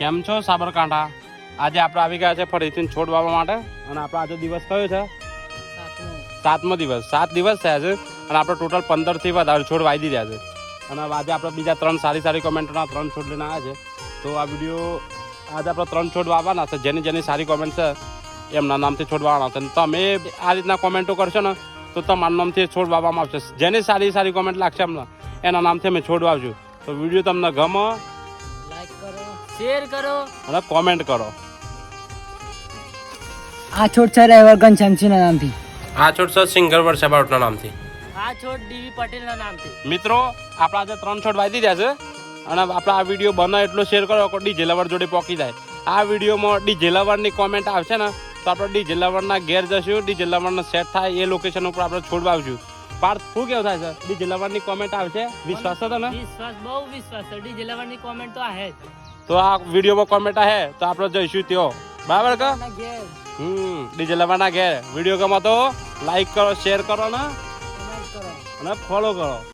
કેમ છો સાબરકાંઠા? આજે આપણે આવી ગયા છે ફરીથી છોડ વાવવા માટે અને આપણો આજે દિવસ કયો છે? સાતમો દિવસ. સાત દિવસ થયા છે અને આપણે ટોટલ પંદરથી વધારે છોડ વાવી દીધા છે. અને આજે આપણે બીજા ત્રણ સારી સારી કોમેન્ટોના ત્રણ છોડ લઈને આવ્યા છે. તો આ વીડિયો આજે આપણે ત્રણ છોડ વાવવાના છે. જેની જેની સારી કોમેન્ટ છે, એમના નામથી છોડ વાવવાના છે તમે આ રીતના કોમેન્ટો કરશો ને, તો તમારા નામથી છોડ વાવવામાં આવશે. જેની સારી સારી કોમેન્ટ લાગશે એમને, એના નામથી અમે છોડ વાવશું. તો વીડિયો તમને ગમે શેર કરો. અને કોમેન્ટ કરો. આ છોડ છે રહેવરગંજ શમશીના નામથી. આ છોડ સર સિંગર વર્ષાબાઉટના નામથી. આ છોડ ડીવી પટેલના નામથી. મિત્રો આપણા જે ત્રણ છોડ વાવી દીધા છે અને આપણા આ વીડિયો બને એટલો શેર કરો કે ડી જેલાવર જોડે પહોંચી જાય. આ વિડીયોમાં ડી જેલાવરની કોમેન્ટ આવશે ને તો આપણે ડી જેલાવરના ઘેર જશું ડી જેલાવરના સેટ થાય એ લોકેશન ઉપર આપણે છોડવા આવશું પાર્થ શું કેવું થાય છે? ડી જેલાવરની કોમેન્ટ આવશે? વિશ્વાસ હતો ને? વિશ્વાસ બહુ વિશ્વાસ છે. ડી જલાવરની કોમેન્ટ તો આ હે જ. તો આ વિડીયોમાં કોમેન્ટ હે તો આપણે જઈશું થયો બરાબર કે? હમ ડીજે લેવાના ઘેર. વીડિયો ગમો તો લાઈક કરો શેર કરો ને. અને ફોલો કરો.